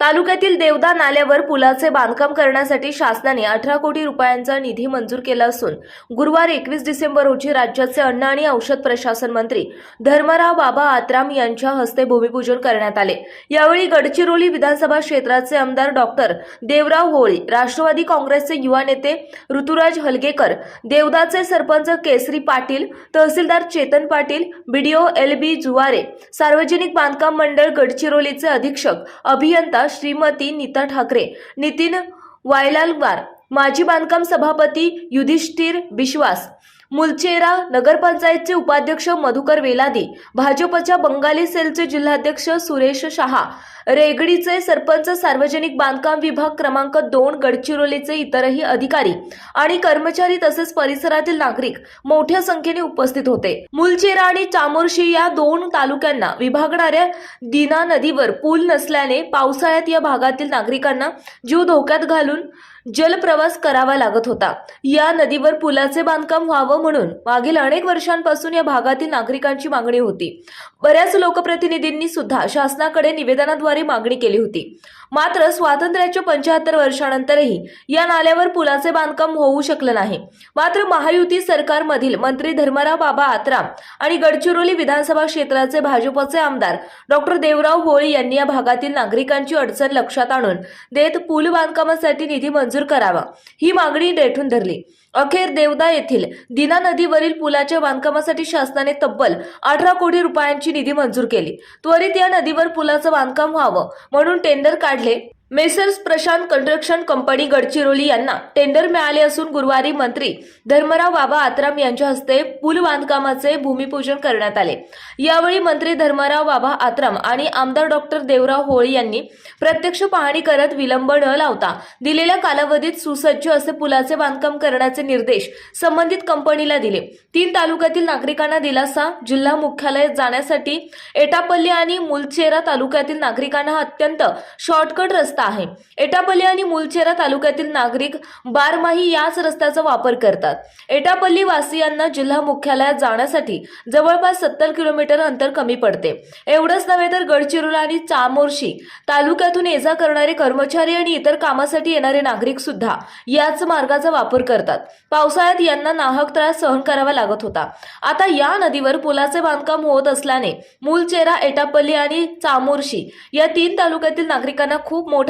तालुक्यातील देवदा नाल्यावर पुलाचे बांधकाम करण्यासाठी शासनाने अठरा कोटी रुपयांचा निधी मंजूर केला असून गुरुवार एकवीस डिसेंबर रोजी राज्याचे अन्न आणि औषध प्रशासन मंत्री धर्मराव बाबा आत्राम यांच्या हस्ते भूमिपूजन करण्यात आले. यावेळी गडचिरोली विधानसभा क्षेत्राचे आमदार डॉक्टर देवराव होळी राष्ट्रवादी काँग्रेसचे युवा नेते ऋतुराज हलगेकर देवदाचे सरपंच केसरी पाटील तहसीलदार Chetan Patil BDO L B Juware सार्वजनिक बांधकाम मंडळ गडचिरोलीचे अधीक्षक अभियंता श्रीमती नीता ठाकरे नितीन वायलालवार माजी बांधकाम सभापती युधिष्ठिर विश्वास मुलचेरा नगरपंचायतचे उपाध्यक्ष मधुकर वेलादी भाजपच्या बंगाली सेलचे जिल्हाध्यक्ष सुरेश शहा रेगडीचे सरपंच सार्वजनिक बांधकाम विभाग क्रमांक दोन गडचिरोलीचे इतरही अधिकारी आणि कर्मचारी तसेच परिसरातील नागरिक मोठ्या संख्येने उपस्थित होते. मुलचेरा आणि चामोर्शी या दोन तालुक्यांना विभागणाऱ्या दिना नदीवर पूल नसल्याने पावसाळ्यात या भागातील नागरिकांना जीव धोक्यात घालून जलप्रवास करावा लागत होता. या नदीवर पुलाचे बांधकाम व्हावं म्हणून मागील अनेक वर्षांपासून या भागातील नागरिकांची मागणी होती. बऱ्याच लोकप्रतिनिधींनी सुद्धा शासनाकडे निवेदनाद्वारे मागणी केली होती. मात्र स्वातंत्र्याच्या पंच्याहत्तर वर्षानंतरही या नाल्यावर पुलाचे बांधकाम होऊ शकलं नाही. मात्र महायुती सरकारमधील मंत्री धर्मराव बाबा आत्राम आणि गडचिरोली विधानसभा क्षेत्राचे भाजपचे आमदार डॉक्टर देवराव होळी यांनी या भागातील नागरिकांची अडचण लक्षात आणून देत पूल बांधकामासाठी निधी मंजूर करावा ही मागणी रेठून धरली. अखेर देवदा येथील दिना नदीवरील पुलाच्या बांधकामासाठी शासनाने तब्बल अठरा कोटी रुपयांची निधी मंजूर केली. त्वरित या नदीवर पुलाचं बांधकाम व्हावं म्हणून टेंडर काढले. Messrs Prashant construction company Gadchiroli यांना टेंडर मिळाले असून गुरुवारी मंत्री धर्मराव बाबा आत्राम यांच्या हस्ते पूल बांधकामाचे भूमिपूजन करण्यात आले. यावेळी मंत्री धर्मराव बाबा आत्राम आणि आमदार डॉक्टर देवराव होळी यांनी प्रत्यक्ष पाहणी करत विलंब न लावता दिलेल्या कालावधीत सुसज्ज असे पुलाचे बांधकाम करण्याचे निर्देश संबंधित कंपनीला दिले. तीन तालुक्यातील नागरिकांना दिलासा जिल्हा मुख्यालयात जाण्यासाठी एटापल्ली आणि मुलचेरा तालुक्यातील नागरिकांना अत्यंत शॉर्टकट रस्ता आहे. एटापल्ली आणि मुलचेरा तालुक्यातील नागरिक बारमाही याच रस्त्याचा वापर करतात. एटापल्ली वासियांना जिल्हा मुख्यालयात जाण्यासाठी जवळपास सत्तर किलोमीटर अंतर कमी पडते. एवढंच नव्हे तर गडचिरोली आणि चामोर्शी तालुक्यातून ये जा करणारे कर्मचारी आणि इतर कामासाठी येणारे नागरिक सुद्धा याच मार्गाचा वापर करतात. पावसाळ्यात यांना नाहक त्रास सहन करावा लागत होता. आता या नदीवर पुलाचे बांधकाम होत असल्याने मूलचेरा एटापल्ली आणि चामोर्शी या तीन तालुक्यातील नागरिकांना खूप मोठा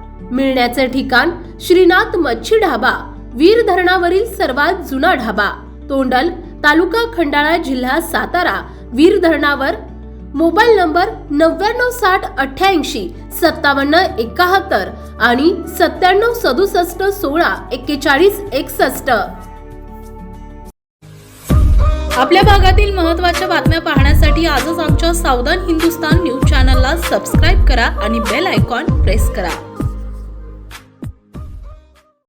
मिळण्याचे ठिकाण श्रीनाथ मच्छी ढाबा वीर धरणावरील सर्वात जुना ढाबा तोंडल तालुका खंडाळा जिल्हा सातारा वीर धरणावर. मोबाईल नंबर नव्याण्णव साठ अठ्ठ्याऐंशी सत्तावन्न एकाहत्तर आणि सत्त्याण्णव सदुसष्ट सोळा एक्केचाळीस एकसष्ट. आपल्या भागातील महत्त्वाच्या बातम्या पाहण्यासाठी आजच आमच्या सावधान हिंदुस्तान न्यूज चॅनलला सबस्क्राईब करा आणि बेल आयकॉन प्रेस करा.